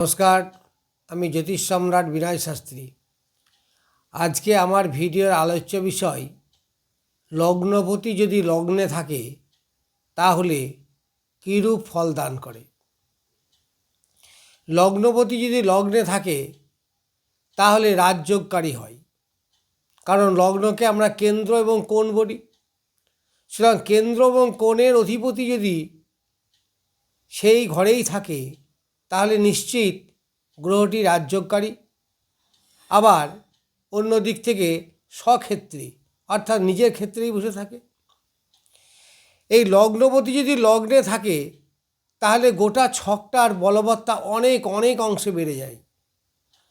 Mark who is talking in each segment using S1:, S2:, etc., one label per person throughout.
S1: নমস্কার, আমি জ্যোতিষ সম্রাট বিনয় শাস্ত্রী। আজকে আমার ভিডিওর আলোচ্য বিষয়, লগ্নপতি যদি লগ্নে থাকে, তাহলে কীরূপ ফল দান করে? লগ্নপতি যদি লগ্নে থাকে, তাহলে রাজযোগকারী হয়। কারণ লগ্নকে আমরা কেন্দ্র এবং কোণ বলি। সুতরাং কেন্দ্র এবং কোণের অধিপতি যদি সেই ঘরেই থাকে তাহলে নিশ্চিত গ্রহটি রাজযোগকারী। আবার অন্য দিক থেকে স্বক্ষেত্রে, অর্থাৎ নিজের ক্ষেত্রেই বসে থাকে। এই লগ্নপতি যদি লগ্নে থাকে, তাহলে গোটা ছকটার বলবত্তা অনেক অনেক অংশে বেড়ে যায়।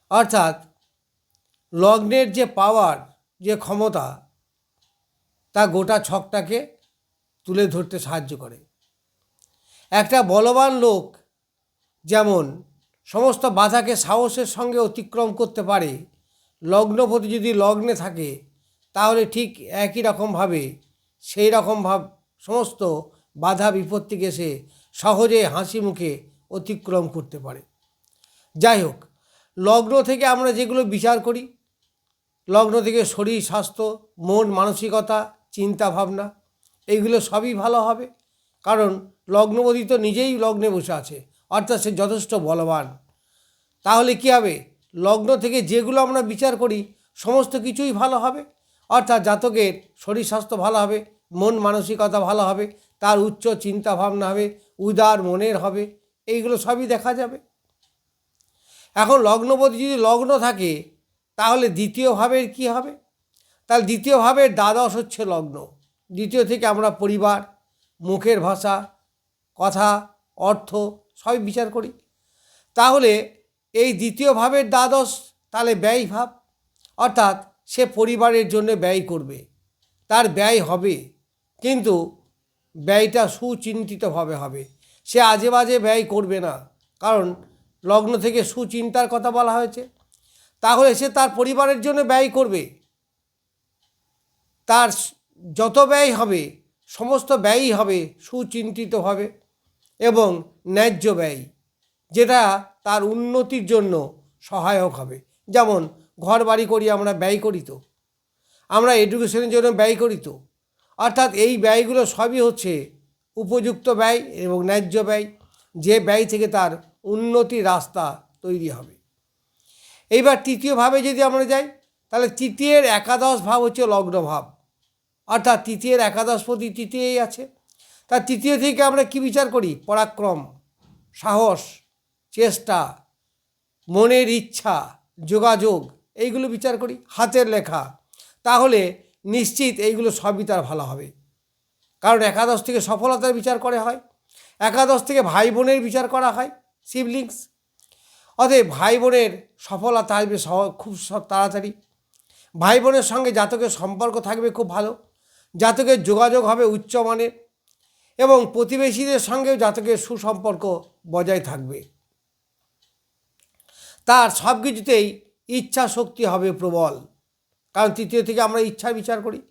S1: অর্থাৎ লগ্নের যে পাওয়ার, যে ক্ষমতা, তা গোটা ছকটাকে তুলে ধরতে সাহায্য করে। একটা বলবান লোক যেমন, সমস্ত বাধাকে সাহসের সঙ্গে অতিক্রম করতে পারে লগ্নপতি যদি লগ্নে থাকে, তাহলে ঠিক একই রকমভাবে সেই রকম ভাব, সমস্ত বাধা বিপত্তিকে সে সহজে হাসি মুখে অতিক্রম করতে পারে। যাই হোক, লগ্ন থেকে আমরা যেগুলো বিচার করি, লগ্ন থেকে শরীর, স্বাস্থ্য, মন, মানসিকতা, চিন্তা ভাবনা, এইগুলো সবই ভালো হবে, কারণ লগ্নপতি তো নিজেই লগ্নে বসে আছে। অর্থাৎ সে যথেষ্ট বলবান। তাহলে কী হবে? লগ্ন থেকে যেগুলো আমরা বিচার করি, সমস্ত কিছুই ভালো হবে? অর্থাৎ জাতকের শরীর স্বাস্থ্য ভালো হবে, মন মানসিকতা ভালো হবে, তার উচ্চ চিন্তা ভাবনা হবে, উদার মনের হবে, এইগুলো সবই দেখা যাবে। এখন লগ্নপতি যদি লগ্ন থাকে, তাহলে দ্বিতীয় ভাবের কী হবে? তাহলে দ্বিতীয় ভাবের দ্বাদশ হচ্ছে লগ্ন। দ্বিতীয় থেকে আমরা পরিবার, মুখের ভাষা, কথা, অর্থ সবই বিচার করি। তাহলে এই দ্বিতীয় ভাবের দ্বাদশ তাহলে ব্যয় ভাব। অর্থাৎ সে পরিবারের জন্য ব্যয় করবে। তার ব্যয় হবে। কিন্তু ব্যয়টা সুচিন্তিতভাবে হবে। সে আজে বাজে ব্যয় করবে না। কারণ লগ্ন থেকে সুচিন্তার কথা বলা হয়েছে। তাহলে সে তার পরিবারের জন্য ব্যয় করবে। তার যত ব্যয় হবে, সমস্ত ব্যয়ই হবে সুচিন্তিতভাবে। এবং ন্যায্য ব্যয়, যেটা তার উন্নতির জন্য সহায়ক হবে। যেমন ঘর বাড়ি করি আমরা, ব্যয় করি তো। আমরা এডুকেশনের জন্য ব্যয় করি তো। অর্থাৎ এই ব্যয়গুলো সবই হচ্ছে উপযুক্ত ব্যয় এবং ন্যায্য ব্যয়, যে ব্যয় থেকে তার উন্নতির রাস্তা তৈরি হবে। এইবার তৃতীয়ভাবে যদি আমরা যাই, তাহলে তৃতীয়ের একাদশ ভাব হচ্ছে লগ্ন ভাব। অর্থাৎ তৃতীয়ের একাদশপতি তৃতীয়ই আছে। তার তৃতীয় থেকে আমরা কি বিচার করি? পরাক্রম। সাহস, চেষ্টা, মনের ইচ্ছা, যোগাযোগ, এইগুলো বিচার করি, হাতের লেখা। তাহলে নিশ্চিত এইগুলো সবই তার ভালো হবে। কারণ একাদশ থেকে সফলতার বিচার করা হয়, একাদশ থেকে ভাই বোনের বিচার করা হয় সিবলিংস অতএব ভাই বোনের সফলতা আসবে সহ খুব স- তাড়াতাড়ি। ভাই বোনের সঙ্গে জাতকের সম্পর্ক থাকবে খুব ভালো। জাতকের যোগাযোগ হবে উচ্চমানের এবং প্রতিবেশীদের সঙ্গেও জাতকের সুসম্পর্ক বজায় থাকবে। তার সব কিছুতেই ইচ্ছা শক্তি হবে প্রবল। কারণ তৃতীয় থেকে আমরা ইচ্ছা বিচার করি।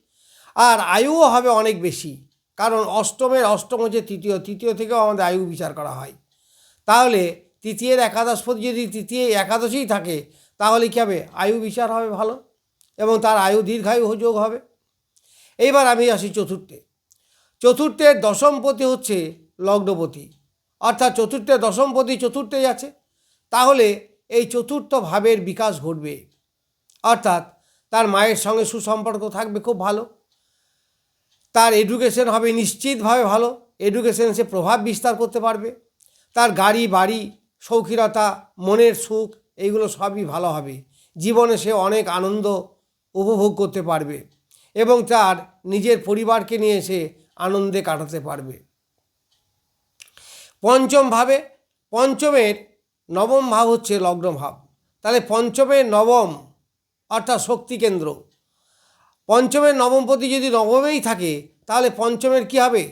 S1: আর আয়ুও হবে অনেক বেশি। কারণ অষ্টমের অষ্টম হচ্ছে তৃতীয়। তৃতীয় থেকেও আমাদের আয়ু বিচার করা হয়। তাহলে তৃতীয়ের একাদশপতি যদি তৃতীয় একাদশেই থাকে, তাহলে কী হবে? আয়ু বিচার হবে ভালো এবং তার আয়ু দীর্ঘায়ু যোগ হবে। এইবার আমি আসি চতুর্থে। চতুর্থের দশমপতি হচ্ছে লগ্নপতি। অর্থাৎ চতুর্থের দশমপতি চতুর্থেই আছে। তাহলে এই চতুর্থ ভাবের বিকাশ ঘটবে। অর্থাৎ তার মায়ের সঙ্গে সুসম্পর্ক থাকবে খুব ভালো। তার এডুকেশন হবে নিশ্চিতভাবে ভালো। এডুকেশন সে প্রভাব বিস্তার করতে পারবে। তার গাড়ি, বাড়ি সৌখিরতা মনের সুখ এইগুলো সবই ভালো হবে। জীবনে সে অনেক আনন্দ উপভোগ করতে পারবে। এবং তার নিজের পরিবারকে নিয়ে সে আনন্দে কাটাতে পারবে। পঞ্চম ভাবে, পঞ্চমের নবম ভাব হচ্ছে লগ্ন ভাব। তাহলে পঞ্চমের নবম অর্থাৎ শক্তি কেন্দ্র। পঞ্চমের নবমপতি যদি নবমেই থাকে, তাহলে পঞ্চমের কি হবে?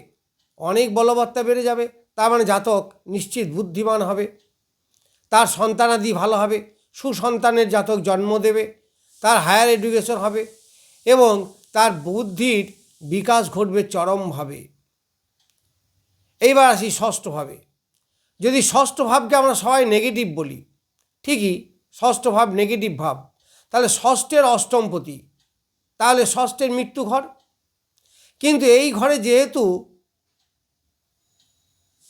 S1: অনেক বলবত্তা বেড়ে যাবে। তার মানে জাতক নিশ্চিত বুদ্ধিমান হবে। তার সন্তানাদি ভালো হবে। সুসন্তানের জাতক জন্ম দেবে। তার হায়ার এডুকেশন হবে এবং তার বুদ্ধির বিকাশ ঘটবে চরমভাবে। এইবার আসি ষষ্ঠভাবে। যদি ষষ্ঠ ভাবকে আমরা সবাই নেগেটিভ বলি, ঠিকই ষষ্ঠ ভাব নেগেটিভ ভাব, তাহলে ষষ্ঠের অষ্টমপতি তাহলে ষষ্ঠের মৃত্যু ঘর। কিন্তু এই ঘরে যেহেতু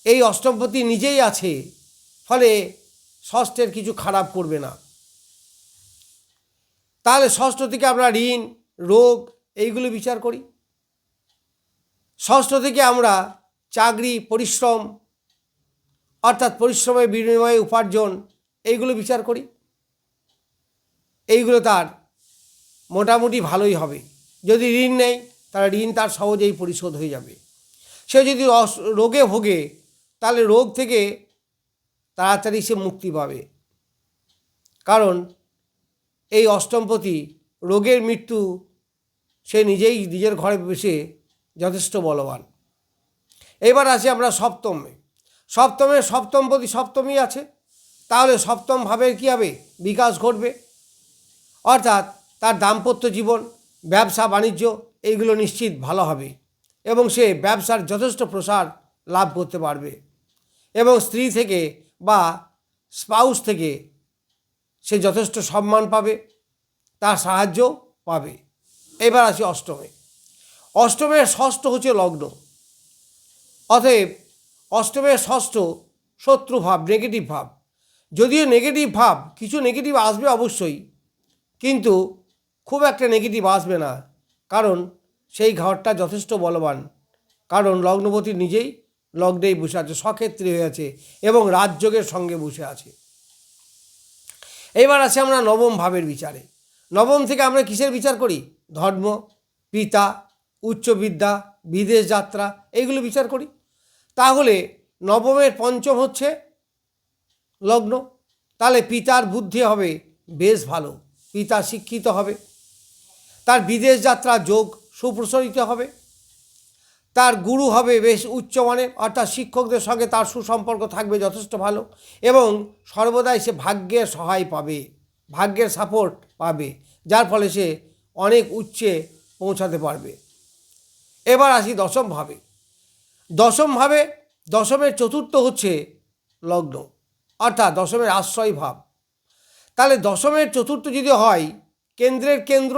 S1: এই অষ্টমপতি নিজেই আছে, ফলে ষষ্ঠের কিছু খারাপ করবে না। তাহলে ষষ্ঠ থেকে আমরা ঋণ, রোগ, এইগুলো বিচার করি। ষষ্ঠ থেকে আমরা চাকরি, পরিশ্রম, অর্থাৎ পরিশ্রমের বিনিময়ে উপার্জন, এইগুলো বিচার করি। এইগুলো তার মোটামুটি ভালোই হবে। যদি ঋণ নেয়, তাহলে ঋণ তার সহজেই পরিশোধ হয়ে যাবে। সে যদি রোগে ভোগে, তাহলে রোগ থেকে তাড়াতাড়ি সে মুক্তি পাবে। কারণ এই অষ্টমপতি রোগের মৃত্যু সে নিজেই, নিজের ঘরে বসে যথেষ্ট বলবান। এবার আসি আমরা সপ্তমে। সপ্তমে সপ্তম প্রতি সপ্তমই আছে। তাহলে সপ্তম ভাবের কী হবে? বিকাশ ঘটবে। অর্থাৎ তার দাম্পত্য জীবন, ব্যবসা, বাণিজ্য, এইগুলো নিশ্চিত ভালো হবে এবং সে ব্যবসার যথেষ্ট প্রসার লাভ করতে পারবে। এবং স্ত্রী থেকে বা স্পাউস থেকে সে যথেষ্ট সম্মান পাবে, তার সাহায্য পাবে। এবার আসি অষ্টমে। অষ্টমের ষষ্ঠ হচ্ছে লগ্ন। অতএব অষ্টমের ষষ্ঠ শত্রু ভাব নেগেটিভ ভাব। যদিও নেগেটিভ ভাব, কিছু নেগেটিভ আসবে অবশ্যই, কিন্তু খুব একটা নেগেটিভ আসবে না, কারণ সেই ঘরটা যথেষ্ট বলবান। কারণ লগ্নপতি নিজেই লগ্নেই বসে আছে, সক্ষেত্রী হয়ে আছে এবং রাজযোগের সঙ্গে বসে আছে। এবার আছে আমরা নবম ভাবের বিচারে। নবম থেকে আমরা কিসের বিচার করি? ধর্ম, পিতা উচ্চ বিদ্যা বিদেশ যাত্রা এইগুলো বিচার করি। তাহলে নবমের পঞ্চম হচ্ছে লগ্ন। তাহলে পিতার বুদ্ধি হবে বেশ ভালো, পিতা শিক্ষিত হবে। তার বিদেশ যাত্রা যোগ সুপ্রসারিত হবে। তার গুরু হবে বেশ উচ্চমানের অর্থাৎ শিক্ষকদের সঙ্গে তার সুসম্পর্ক থাকবে যথেষ্ট ভালো এবং সর্বদাই সে ভাগ্যের সহায় পাবে, ভাগ্যের সাপোর্ট পাবে, যার ফলে সে অনেক উচ্চে পৌঁছাতে পারবে। এবার আসি দশম ভাবে। দশম ভাবে, দশমের চতুর্থ হচ্ছে লগ্ন, অর্থাৎ দশমের আশ্রয় ভাব। তাহলে দশমের চতুর্থ যদি হয়, কেন্দ্রের কেন্দ্র,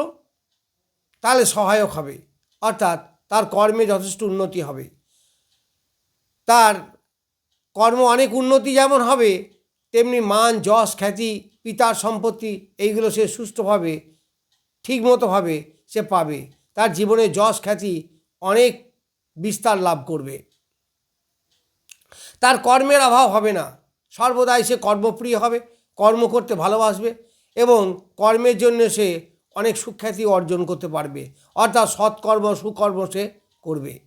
S1: তাহলে সহায়ক হবে, অর্থাৎ তার কর্মে যথেষ্ট উন্নতি হবে। তার কর্ম অনেক উন্নতি যেমন হবে, তেমনি মান, যশ, খ্যাতি, পিতার সম্পত্তি, এইগুলো সে সুষ্ঠুভাবে, ঠিকমতোভাবে সে পাবে। তার জীবনে যশ, খ্যাতি অনেক বিস্তার লাভ করবে। তার কর্মের অভাব হবে না। সর্বদাই সে কর্মপ্রিয় হবে, কর্ম করতে ভালোবাসবে এবং কর্মের জন্য সে অনেক সুখ্যাতি অর্জন করতে পারবে। অর্থাৎ সৎকর্ম, সুকর্ম সে করবে।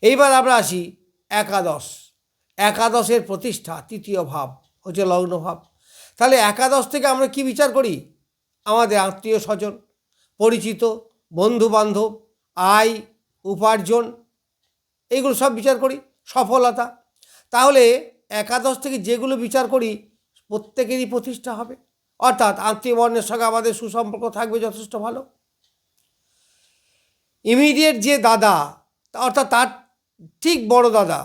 S1: এইবার আমরা আসি একাদশ। একাদশের প্রতিষ্ঠা, তৃতীয় ভাব হচ্ছে লগ্ন ভাব। তাহলে একাদশ থেকে আমরা কি বিচার করি? আমাদের আত্মীয় স্বজন, পরিচিত বন্ধু বান্ধব আয় উপার্জন, এইগুলো সব বিচার করি, সফলতা। তাহলে একাদশ থেকে যেগুলো বিচার করি, প্রত্যেকেরই প্রতিষ্ঠা হবে। অর্থাৎ আত্মীয় বর্ণের সঙ্গে আমাদের সুসম্পর্ক থাকবে যথেষ্ট ভালো। ইমিডিয়েট যে দাদা, অর্থাৎ তার ঠিক বড় দাদা,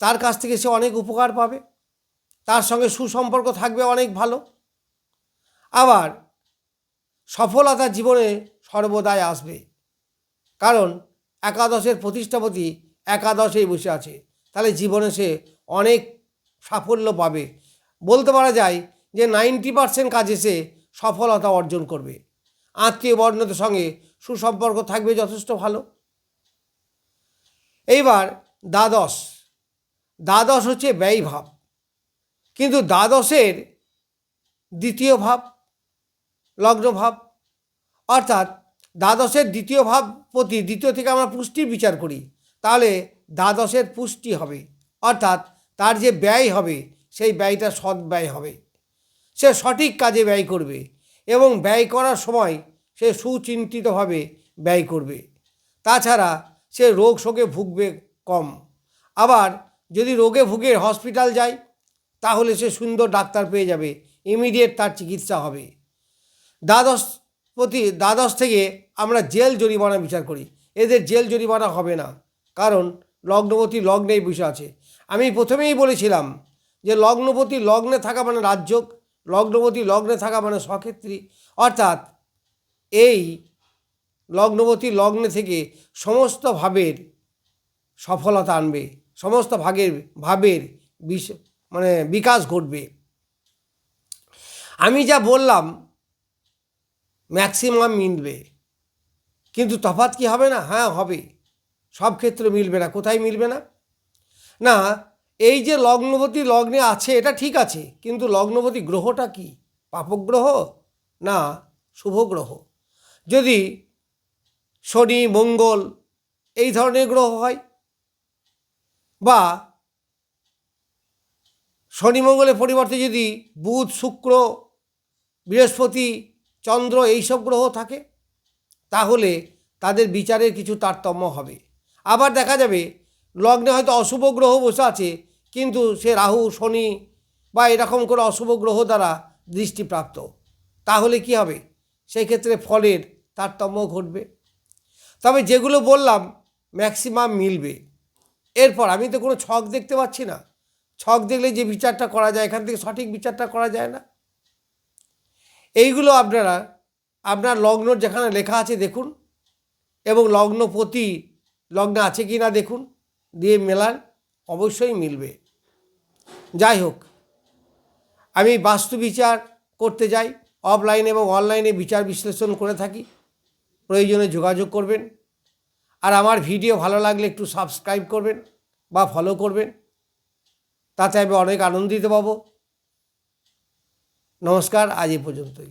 S1: তার কাছ থেকে সে অনেক উপকার পাবে। তার সঙ্গে সুসম্পর্ক থাকবে অনেক ভালো। আবার সফলতা জীবনে সর্বদাই আসবে। কারণ একাদশের প্রতিষ্ঠাপতি একাদশেই বসে আছে। তাহলে জীবনে সে অনেক সাফল্য পাবে। বলতে পারা যায় যে নাইনটি পার্সেন্ট কাজে সে সফলতা অর্জন করবে। আত্মীয় বর্ণদের সঙ্গে সুসম্পর্ক থাকবে যথেষ্ট ভালো। এইবার দ্বাদশ। দ্বাদশ হচ্ছে ব্যয় ভাব। কিন্তু দ্বাদশের দ্বিতীয় ভাব, লগ্ন ভাব, অর্থাৎ দ্বাদশের দ্বিতীয় ভাব প্রতি দ্বিতীয় থেকে আমরা পুষ্টির বিচার করি, তাহলে দ্বাদশের পুষ্টি হবে। অর্থাৎ তার যে ব্যয় হবে, সেই ব্যয়টা সৎ ব্যয় হবে। সে সঠিক কাজে ব্যয় করবে এবং ব্যয় করার সময় সে সুচিন্তিতভাবে ব্যয় করবে। তাছাড়া সে রোগ শোকে ভুগবে কম। আবার যদি রোগে ভুগে হসপিটাল যায়, তাহলে সে সুন্দর ডাক্তার পেয়ে যাবে, ইমিডিয়েট তার চিকিৎসা হবে। দ্বাদশ প্রতি দ্বাদশ থেকে আমরা জেল জরিমানা বিচার করি। এদের জেল জরিমানা হবে না। কারণ লগ্নবতী লগ্নেই বসে আছে। আমি প্রথমেই বলেছিলাম যে লগ্নপতি লগ্নে থাকা মানে রাজযোগ, লগ্নবতী লগ্নে থাকা মানে সক্ষেত্রী। অর্থাৎ এই লগ্নবতী লগ্নে থেকে সমস্ত ভাবের সফলতা আনবে, সমস্ত ভাগের ভাবের বিশ মানে বিকাশ ঘটবে। আমি যা বললাম ম্যাক্সিমাম মিলবে। কিন্তু তফাৎ কি হবে না? হ্যাঁ হবে। সব ক্ষেত্রে মিলবে না। কোথায় মিলবে না? না, এই যে লগ্নবতী লগ্নে আছে, এটা ঠিক আছে। কিন্তু লগ্নবতী গ্রহটা কি? পাপগ্রহ? না শুভ গ্রহ যদি শনি, মঙ্গল এই ধরনের গ্রহ হয় বা শনি, মঙ্গলের পরিবর্তে যদি বুধ, শুক্র, বৃহস্পতি চন্দ্র এইসব গ্রহ থাকে, তাহলে তাদের বিচারের কিছু তারতম্য হবে। আবার দেখা যাবে, লগ্নে হয়তো অশুভ গ্রহ বসে আছে, কিন্তু সে রাহু, শনি বা এরকম করে অশুভ গ্রহ দ্বারা দৃষ্টিপ্রাপ্ত তাহলে কি হবে? সেই ক্ষেত্রে ফলের তারতম্য ঘটবে। তবে যেগুলো বললাম ম্যাক্সিমাম মিলবে। এরপর আমি তো কোনো ছক দেখতে পাচ্ছি না। ছক দেখলে যে বিচারটা করা যায়, এখান থেকে সঠিক বিচারটা করা যায় না। এইগুলো আপনারা, আপনার লগ্ন যেখানে লেখা আছে দেখুন এবং লগ্নপতি লগ্ন আছে কি না দেখুন, দিয়ে মেলান অবশ্যই মিলবে। যাই হোক, আমি বাস্তু বিচার করতে যাই, অফলাইন এবং অনলাইনে বিচার বিশ্লেষণ করে থাকি, প্রয়োজনে যোগাযোগ করবেন। আর আমার ভিডিও ভালো লাগলে একটু সাবস্ক্রাইব করবেন বা ফলো করবেন, তাতে আমি অনেক আনন্দিত পাবো। নমস্কার আজ এই পর্যন্তই।